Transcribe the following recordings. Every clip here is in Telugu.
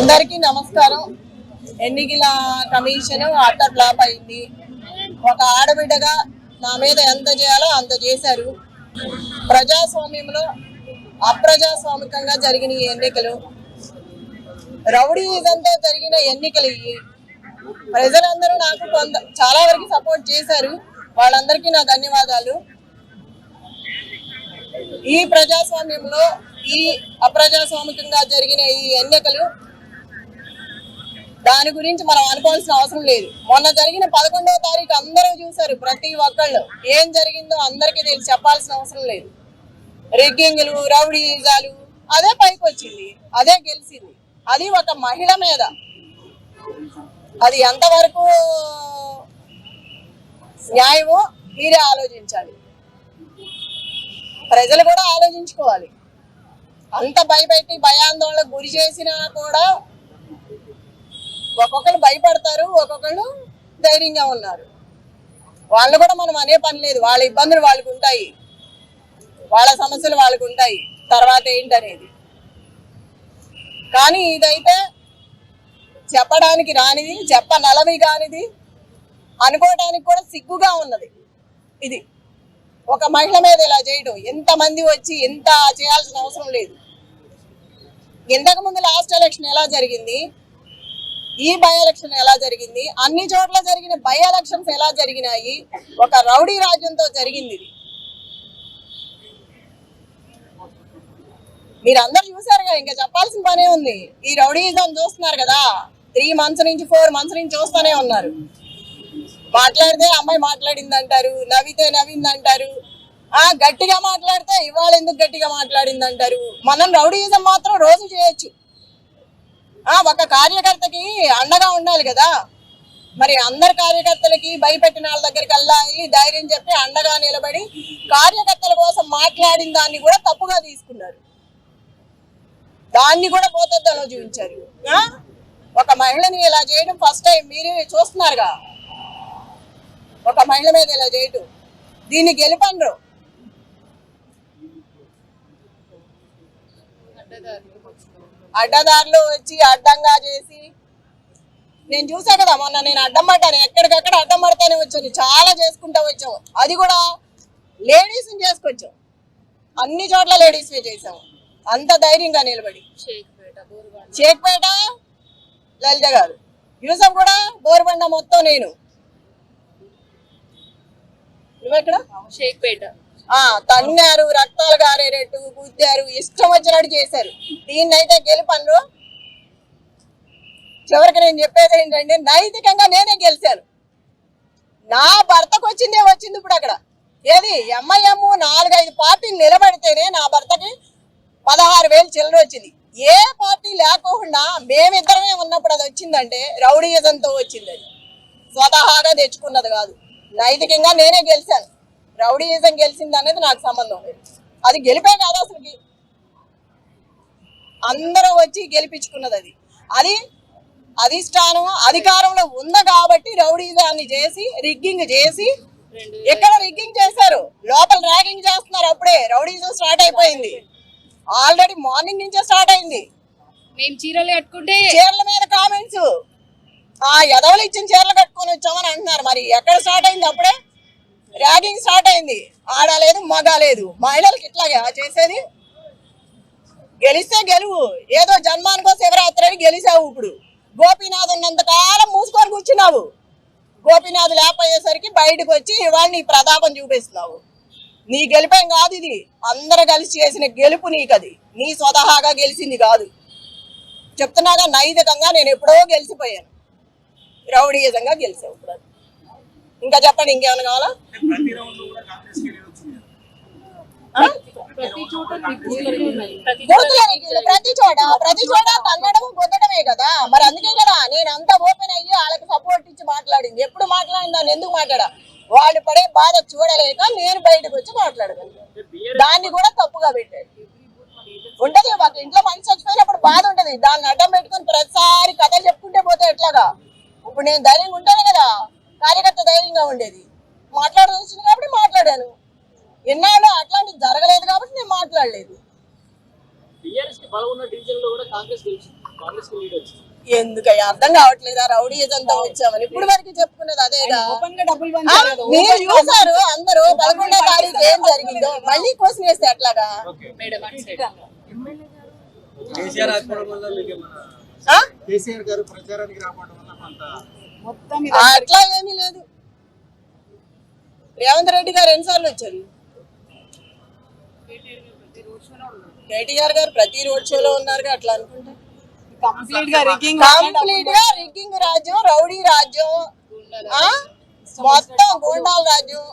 అందరికీ నమస్కారం. ఎన్నికల కమిషన్ అట్ట ఫ్లాప్ అయింది. ఒక ఆడబిడ్డగా నా మీద ఎంత చేయాలో అంత చేశారు. ప్రజాస్వామ్యంలో అప్రజాస్వామికంగా జరిగిన ఈ ఎన్నికలు రౌడీయిజంతో జరిగిన ఎన్నికలు ఇవి. ప్రజలందరూ నాకు కొంత చాలా వరకు సపోర్ట్ చేశారు. వాళ్ళందరికీ నా ధన్యవాదాలు. ఈ ప్రజాస్వామ్యంలో ఈ అప్రజాస్వామికంగా జరిగిన ఈ ఎన్నికలు దాని గురించి మనం అనుకోవాల్సిన అవసరం లేదు. మొన్న జరిగిన పదకొండవ తారీఖు అందరూ చూశారు ప్రతి ఒక్కళ్ళు. ఏం జరిగిందో అందరికీ తెలిసి చెప్పాల్సిన అవసరం లేదు. రిగ్గింగ్లు రౌడీజాలు అదే పైకి వచ్చింది అదే గెలిచింది. అది ఒక మహిళ మీద. అది ఎంతవరకు న్యాయమో మీరే ఆలోచించాలి. ప్రజలు కూడా ఆలోచించుకోవాలి. అంత భయపెట్టి భయాందోళనకు గురి చేసినా కూడా ఒక్కొక్కరు భయపడతారు ఒక్కొక్కరు ధైర్యంగా ఉన్నారు. వాళ్ళు కూడా మనం అనే పని లేదు. వాళ్ళ ఇబ్బందులు వాళ్ళకు ఉంటాయి. వాళ్ళ సమస్యలు వాళ్ళకు ఉంటాయి. తర్వాత ఏంటనేది. కానీ ఇదైతే చెప్పడానికి రానిది చెప్ప నలవి కానిది అనుకోవడానికి కూడా సిగ్గుగా ఉన్నది. ఇది. ఒక మహిళ మీద ఇలా చేయడం. ఎంతమంది వచ్చి ఎంత చేయాల్సిన అవసరం లేదు. ఇంతకు ముందు లాస్ట్ ఎలక్షన్ ఎలా జరిగింది? ఈ బై ఎలక్షన్ ఎలా జరిగింది? అన్ని చోట్ల జరిగిన బై ఎలక్షన్స్ ఎలా జరిగినాయి? ఒక రౌడీ రాజ్యంతో జరిగింది ఇది. చూసారుగా ఇంకా చెప్పాల్సిన పనే ఉంది. ఈ రౌడీజం చూస్తున్నారు కదా? త్రీ మంత్స్ నుంచి ఫోర్ మంత్స్ నుంచి చూస్తూనే ఉన్నారు. మాట్లాడితే అమ్మాయి మాట్లాడింది అంటారు నవ్వితే నవ్వింది అంటారు ఆ గట్టిగా మాట్లాడితే ఇవాళ ఎందుకు గట్టిగా మాట్లాడింది అంటారు మనం రౌడీజం మాత్రం రోజు చేయొచ్చు. ఒక కార్యకర్తకి అండగా ఉండాలి కదా. మరి అందరి కార్యకర్తలకి భయపెట్టిన వాళ్ళ దగ్గరికి వెళ్ళాలి ధైర్యం చెప్పి అండగా నిలబడి కార్యకర్తల కోసం మాట్లాడిన దాన్ని కూడా తప్పుగా తీసుకున్నారు. దాన్ని కూడా పోతద్దలో చూపించారు. ఒక మహిళని ఇలా చేయడం ఫస్ట్ టైం మీరు చూస్తున్నారుగా. ఒక మహిళ మీద ఇలా చేయటం. దీన్ని గెలుపండ్రు. అడ్డదారులు. వచ్చి అడ్డంగా చేసి నేను చూసా కదా మొన్న నేను అడ్డం పడ్డాను ఎక్కడికక్కడ అడ్డం పడతానే వచ్చాను చాలా చేసుకుంటా వచ్చాము అది కూడా లేడీస్ చేసుకొచ్చాం. అన్ని చోట్ల లేడీస్ చేసాము అంత ధైర్యంగా నిలబడి. షేక్పేట లలిత గారు. యూసఫ్ కూడా బోరుబండ మొత్తం నేను. నువ్వెక్కడ? షేక్పేట. ఆ తన్నారు రక్తాలు గారేటట్టు గుద్దారు ఇష్టం వచ్చినట్టు చేశారు. దీన్ని అయితే గెలుపన్రు. చివరికి నేను చెప్పేది ఏంటంటే నైతికంగా నేనే గెలిచాను. నా భర్తకు వచ్చిందే వచ్చింది ఇప్పుడు అక్కడ. ఏది? ఎంఐఎం నాలుగైదు పార్టీలు నిలబడితేనే నా భర్తకి పదహారు వేలు చిల్లర వచ్చింది. ఏ పార్టీ లేకోకుండా మేమిద్దరమే ఉన్నప్పుడు అది వచ్చిందంటే రౌడీయజంతో వచ్చింది అది. స్వతహాగా తెచ్చుకున్నది కాదు. నైతికంగా నేనే గెలిచాను. రౌడీయిజం గెలిచింది అనేది నాకు సంబంధం. అది గెలిపే కాదు అసలుకి. అందరూ వచ్చి గెలిపించుకున్నది అది. అది అధిష్టానం అధికారంలో ఉంది కాబట్టి రౌడీజాన్ని చేసి రిగ్గింగ్ చేసి ఎక్కడ రిగ్గింగ్ చేశారు? లోపల ర్యాగింగ్ చేస్తున్నారు అప్పుడే. రౌడీజం స్టార్ట్ అయిపోయింది. ఆల్రెడీ మార్నింగ్ నుంచే స్టార్ట్ అయింది. మేము చీరలు కట్టుకుంటే చీరల మీద కామెంట్స్. ఆ ఎదవలు ఇచ్చిన చీరలు కట్టుకొని వచ్చామని అంటున్నారు. మరి ఎక్కడ స్టార్ట్ అయింది అప్పుడే? ర్యాగింగ్ స్టార్ట్ అయింది. ఆడ లేదు మగ లేదు. మహిళలకు ఇట్లాగే చేసేది. గెలిస్తే గెలువు. ఏదో జన్మానికో శివరాత్రి అని గెలిచావు ఇప్పుడు. గోపీనాథ్ ఉన్నంతకాలం మూసుకొని కూర్చున్నావు. గోపీనాథ్ లేకపోయేసరికి బయటకు వచ్చి ఇవాళ నీ ప్రతాపం చూపిస్తున్నావు. నీ గెలిపేం కాదు ఇది. అందరు కలిసి చేసిన గెలుపు నీకు అది నీ స్వతహాగా గెలిచింది కాదు. చెప్తున్నాగా నైతికంగా నేను ఎప్పుడో గెలిచిపోయాను. రౌడీయజంగా గెలిచావు ఇప్పుడు ఇంకా చెప్పండి ఇంకేమైనా కావాలా? ప్రతి చోట ప్రతి చోట కన్నడం గుద్దడమే కదా. మరి అందుకే కదా నేను అంతా ఓపెన్ అయ్యి వాళ్ళకి సపోర్ట్ ఇచ్చి మాట్లాడింది. ఎప్పుడు మాట్లాడింది ఎందుకు మాట్లాడా? వాళ్ళు పడే బాధ చూడలేక నేను బయటకు వచ్చి మాట్లాడగలను. దాన్ని కూడా తప్పుగా పెట్టాడు ఉంటది మాకు ఇంట్లో మనిషి చచ్చిపోయినప్పుడు బాధ ఉంటది. దాన్ని అడ్డం పెట్టుకుని ప్రతిసారి కథలు చెప్పుకుంటే పోతే ఎట్లాగా? ఇప్పుడు నేను ధైర్యంగా ఉంటాను కదా. కార్యకర్త ధైర్యంగా ఉండేది. మాట్లాడాల్సి వచ్చింది కాబట్టి మాట్లాడాను. ఎన్నాళ్ళు అట్లాంటివి జరగలేదు కాబట్టి నేను మాట్లాడలేదు. ఎందుకయ్యా? అర్థం కావట్లేదా? రౌడీ ఏజంతా వచ్చామని. ఇప్పుడు వరకు చెప్పుకున్నది అదేగా మీరు చూసారు అందరూ పదకొండో తారీఖు ఏం జరిగిందో మళ్ళీ కోసం వేస్తే ఎట్లాగా? ఓకే. మేడం అటు సైడ్ కేసీఆర్ గారు ప్రచారానికి రావడం వల్ల కొంత అట్లా ఏమీ లేదు. రేవంత్ రెడ్డి గారు ఎన్నిసార్లు వచ్చారు? కేటీఆర్ గారు ప్రతి రోడ్ షోలో ఉన్నారు అట్లా అనుకుంటా. కంప్లీట్గా రిగ్గింగ్ కంప్లీట్గా రిగ్గింగ్ రాజ్యం రౌడీ రాజ్యం? మొత్తం గూండాల రాజ్యం.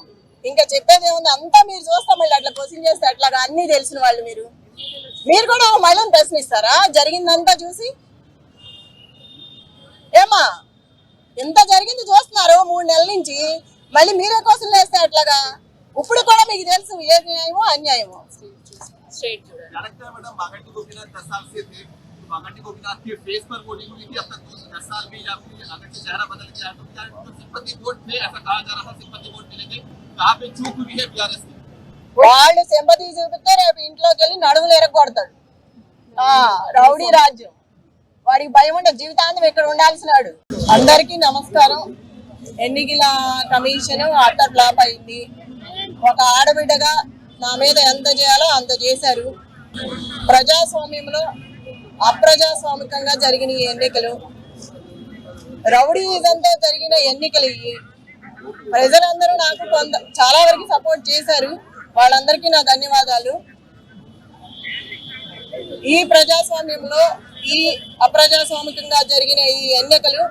ఇంకా చెప్పేది ఏముంది? అంతా మీరు చూస్తాం మళ్ళీ అట్లా క్వశ్చన్ చేస్తే అట్లాగా అన్ని తెలిసిన వాళ్ళు మీరు. మీరు కూడా ఒక మహిళను ప్రశ్నిస్తారా? జరిగిందంతా చూసి? ఏమా ఇంత జరిగింది చూస్తున్నారు మూడు నెలల నుంచి. మళ్ళీ మీరే కోసం లేస్తే అట్లాగా ఇప్పుడు కూడా మీకు తెలుసు ఏ న్యాయము అన్యాయము. వాళ్ళు సింపతి చూపిస్తే రేపు ఇంట్లోకి వెళ్ళి నడుములు ఎరగొడతాడు. రౌడీ రాజ్యం. వాడికి భయం ఉండదు జీవితాంతం ఇక్కడ ఉండాల్సినాడు. అందరికీ నమస్కారం. ఎన్నికల కమిషన్ అట్ట ఫ్లాప్ అయింది. ఒక ఆడబిడ్డగా నా మీద ఎంత చేయాలో అంత చేశారు. ప్రజాస్వామ్యంలో అప్రజాస్వామికంగా జరిగిన ఈ ఎన్నికలు రౌడీజంతో జరిగిన ఎన్నికలు ఇవి. ప్రజలందరూ నాకు కొంత చాలా వరకు సపోర్ట్ చేశారు. వాళ్ళందరికీ నా ధన్యవాదాలు. ఈ ప్రజాస్వామ్యంలో ఈ అప్రజాస్వామికంగా జరిగిన ఈ ఎన్నికలు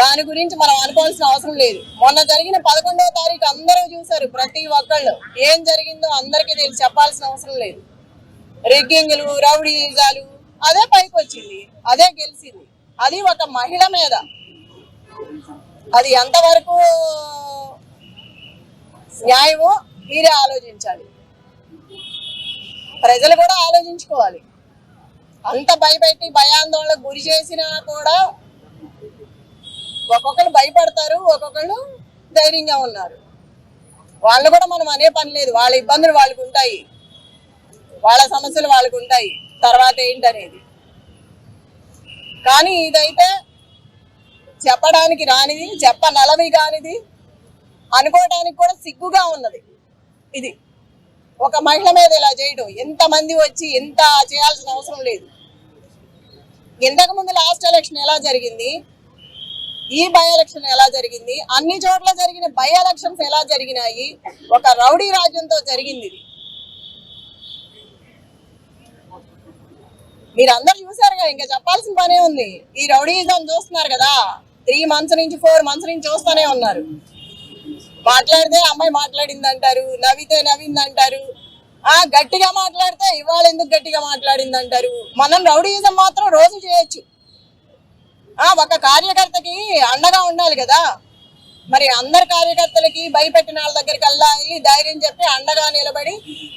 దాని గురించి మనం అనుకోవాల్సిన అవసరం లేదు. మొన్న జరిగిన పదకొండవ తారీఖు అందరూ చూశారు ప్రతి ఒక్కళ్ళు. ఏం జరిగిందో అందరికీ తెలిసి చెప్పాల్సిన అవసరం లేదు. రిగ్గింగ్లు రౌడీజాలు అదే పైకి వచ్చింది అదే గెలిచింది. అది ఒక మహిళ మీద. అది ఎంతవరకు న్యాయమో మీరే ఆలోచించాలి. ప్రజలు కూడా ఆలోచించుకోవాలి. అంత భయపెట్టి భయాందోళనకు గురి చేసినా కూడా ఒక్కొక్కరు భయపడతారు ఒక్కొక్కరు ధైర్యంగా ఉన్నారు. వాళ్ళు కూడా మనం అనే పని లేదు. వాళ్ళ ఇబ్బందులు వాళ్ళకు ఉంటాయి. వాళ్ళ సమస్యలు వాళ్ళకు ఉంటాయి. తర్వాత ఏంటనేది. కానీ ఇదైతే చెప్పడానికి రానిది చెప్ప నలవి కానిది అనుకోవడానికి కూడా సిగ్గుగా ఉన్నది. ఇది. ఒక మహిళ మీద ఇలా చేయడం ఎంతమంది వచ్చి ఎంత చేయాల్సిన అవసరం లేదు. ఇంతకు ముందు లాస్ట్ ఎలక్షన్ ఎలా జరిగింది? ఈ బై ఎలక్షన్ ఎలా జరిగింది? అన్ని చోట్ల జరిగిన బై ఎలక్షన్స్ ఎలా జరిగినాయి? ఒక రౌడీ రాజ్యంతో జరిగింది ఇది. మీరు అందరు చూసారుగా ఇంకా చెప్పాల్సిన పనే ఉంది. ఈ రౌడీజం చూస్తున్నారు కదా. త్రీ మంత్స్ నుంచి ఫోర్ మంత్స్ నుంచి చూస్తూనే ఉన్నారు. మాట్లాడితే అమ్మాయి మాట్లాడింది అంటారు నవ్వితే నవ్వింది అంటారు ఆ గట్టిగా మాట్లాడితే ఇవాళ ఎందుకు గట్టిగా మాట్లాడింది అంటారు మనం రౌడీయిజం మాత్రం రోజు చేయొచ్చు. ఆ ఒక కార్యకర్తకి అండగా ఉండాలి కదా. మరి అందరి కార్యకర్తలకి భయపెట్టిన వాళ్ళ దగ్గరికి వెళ్ళాలి ధైర్యం చెప్పి అండగా నిలబడి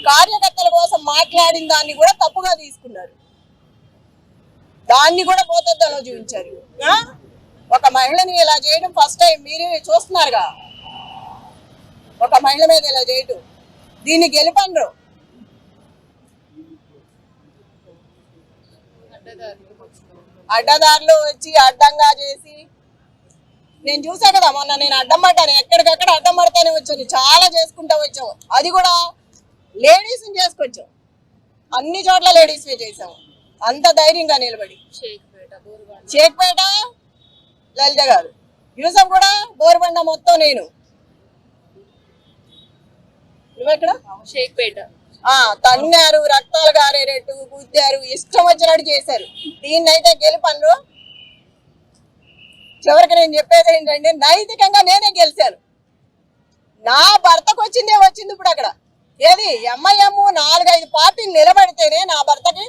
కార్యకర్తల కోసం మాట్లాడిన దాన్ని కూడా తప్పుగా తీసుకున్నారు. దాన్ని కూడా పోతద్దలో చూపించారు. ఒక మహిళని ఇలా చేయడం ఫస్ట్ టైం మీరు చూస్తున్నారుగా. ఒక మహిళ మీద ఇలా చేయటం. దీన్ని గెలుపండ్రు. అడ్డదారులు వచ్చి అడ్డంగా చేసి నేను చూసా కదా మొన్న నేను అడ్డం పడ్డాను ఎక్కడికక్కడ అడ్డం పడతానే వచ్చాను చాలా చేసుకుంటా వచ్చాము అది కూడా లేడీస్ చేసుకొచ్చాం అన్ని చోట్ల లేడీస్ చేసాము అంత ధైర్యంగా నిలబడి. షేక్పేట లలిత గారు. యూసఫ్ కూడా బోరుబండ మొత్తం నేను. నువ్వెక్కడ? షేక్పేట ఆ తన్నారు రక్తాలు గారేటట్టు గుద్దారు ఇష్టం వచ్చినట్టు చేశారు. దీన్నైతే గెలుపన్రు చివరికి నేను చెప్పేది ఏంటంటే నైతికంగా నేనే గెలిచాను. నా భర్తకు వచ్చిందే వచ్చింది ఇప్పుడు అక్కడ. ఏది? ఎంఐఎం నాలుగైదు పార్టీలు నిలబడితేనే నా భర్తకి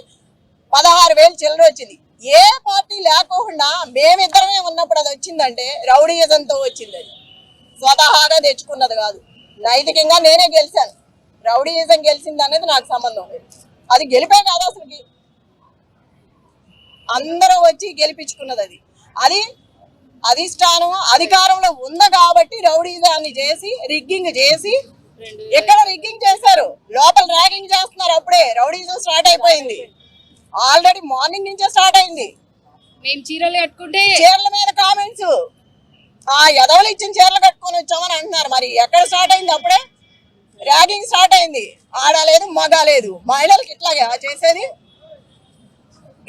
పదహారు వేలు చిల్లర వచ్చింది. ఏ పార్టీ లేకోకుండా మేమిద్దరమే ఉన్నప్పుడు అది వచ్చిందంటే రౌడీయిజంతో వచ్చింది అది. స్వతహాగా తెచ్చుకున్నది కాదు. నైతికంగా నేనే గెలిచాను. రౌడీయిజం గెలిచింది అనేది నాకు సంబంధం. అది గెలిపే కాదు అసలుకి. అందరూ వచ్చి గెలిపించుకున్నది అది. అది అధిష్టానం అధికారంలో ఉంది కాబట్టి రౌడీజాన్ని చేసి రిగ్గింగ్ చేసి ఎక్కడ రిగ్గింగ్ చేశారు? లోపల ర్యాగింగ్ చేస్తున్నారు అప్పుడే. రౌడీజం స్టార్ట్ అయిపోయింది. ఆల్రెడీ మార్నింగ్ నుంచే స్టార్ట్ అయింది. మేము చీరలు కట్టుకుంటే చీరల మీద కామెంట్స్. ఆ ఎదవలు ఇచ్చిన చీరలు కట్టుకొని వచ్చామని అంటున్నారు. మరి ఎక్కడ స్టార్ట్ అయింది అప్పుడే? ర్యాగింగ్ స్టార్ట్ అయింది. ఆడ లేదు మగ లేదు. మహిళలకి ఇట్లాగా చేసేది?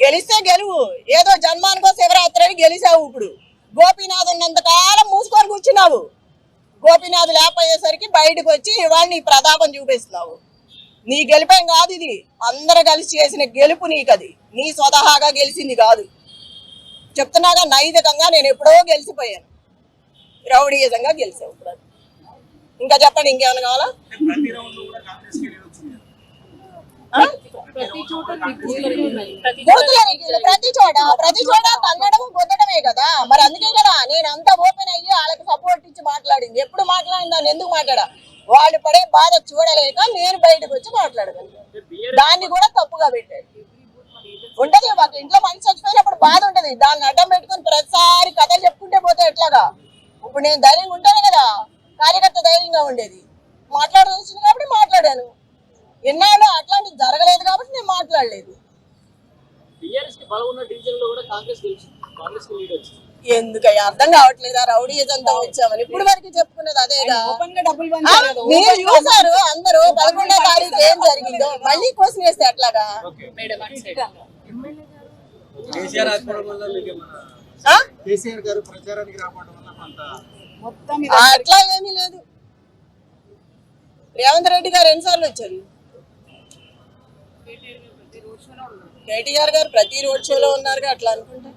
గెలిస్తే గెలువు. ఏదో జన్మానికో శివరాత్రి అని గెలిచావు ఇప్పుడు. గోపీనాథ్ ఉన్నంతకాలం మూసుకొని కూర్చున్నావు. గోపీనాథ్ లేకపోయేసరికి బయటకు వచ్చి ఇవాళ నీ ప్రతాపం చూపిస్తున్నావు. నీ గెలిపేం కాదు ఇది. అందరు కలిసి చేసిన గెలుపు నీకు అది నీ స్వతహాగా గెలిచింది కాదు. చెప్తున్నాగా నైతికంగా నేను ఎప్పుడో గెలిచిపోయాను. రౌడీయజంగా గెలిచావు ఇప్పుడు. ఇంకా చెప్పండి ఇంకేమైనా కావాలా? ప్రతి చోట. ప్రతి చోట కన్నడం గుద్దడమే కదా. మరి అందుకే కదా నేను అంతా ఓపెన్ అయ్యి వాళ్ళకి సపోర్ట్ ఇచ్చి మాట్లాడింది. ఎప్పుడు మాట్లాడిన దాన్ని ఎందుకు మాట్లాడా? వాళ్ళు పడే బాధ చూడలేక నేను బయటకు వచ్చి మాట్లాడగలను. దాన్ని కూడా తప్పుగా పెట్టాడు ఉంటది మాకు ఇంట్లో మనిషి చచ్చిపోయినప్పుడు బాధ ఉంటది. దాన్ని అడ్డం పెట్టుకొని ప్రతిసారి కథలు చెప్పుకుంటే పోతే ఎట్లాగా? ఇప్పుడు నేను ధైర్యంగా ఉంటాను కదా. కార్యకర్త ధైర్యంగా ఉండేది. మాట్లాడాల్సింది కాబట్టి మాట్లాడాను. ఎన్నాళ్ళు అట్లాంటిది జరగలేదు కాబట్టి నేను మాట్లాడలేదు. టీఆర్ఎస్కి బలం ఉన్న డివిజన్లో కూడా కాంగ్రెస్ గెలిచింది. కాంగ్రెస్కి లీడ్ వచ్చింది. ఎందుకయ్యా? అర్థం కావట్లేదా రౌడీ అంతా వచ్చామని. ఇప్పుడు వరకు చెప్పుకున్నది అదేగా మీరు చూసారు అందరూ పదకొండో తారీఖు ఏం జరిగిందో. మళ్ళీ కోసం వేస్తే ఎట్లాగా? మేడం అటు సైడ్. కేసీఆర్ ఆత్మడం వల్ల మీకు ఏమన్నా ఆ? కేసీఆర్ గారు ప్రచారానికి రావడం అట్లా ఏమీ లేదు. రేవంత్ రెడ్డి గారు ఎన్నిసార్లు వచ్చారు? కేటీఆర్ గారు ప్రతి రోడ్ షోలో ఉన్నారు అట్లా అనుకుంటా.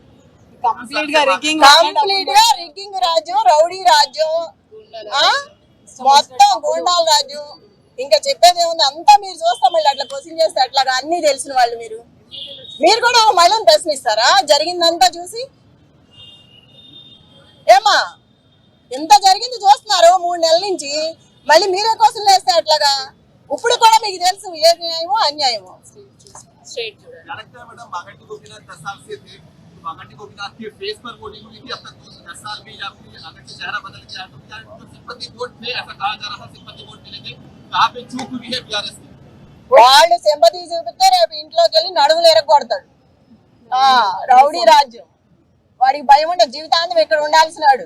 కంప్లీట్గా రిగ్గింగ్ కంప్లీట్గా రిగ్గింగ్ రాజ్యం రౌడీ రాజ్యం? మొత్తం గూండాల రాజ్యం. ఇంకా చెప్పేది ఏముంది? అంతా మీరు చూస్తాం మళ్ళీ అట్లా క్వశ్చన్ చేస్తే అట్లాగా అన్ని తెలిసిన వాళ్ళు మీరు. మీరు కూడా ఒక మహిళను ప్రశ్నిస్తారా? జరిగిందంతా చూసి? ఏమా? ఇంత జరిగింది చూస్తున్నారు మూడు నెలల నుంచి. మళ్ళీ మీరే కోసం లేస్తే అట్లాగా? ఇప్పుడు కూడా మీకు తెలుసు ఏ న్యాయమో అన్యాయమో? వాళ్ళు సింపతి చూపిస్తే రేపు ఇంట్లోకి వెళ్ళి నడుములు ఎరగొడతాడు. రౌడీ రాజ్యం. వాడికి భయం ఉండే జీవితాంతం ఇక్కడ ఉండాల్సినాడు.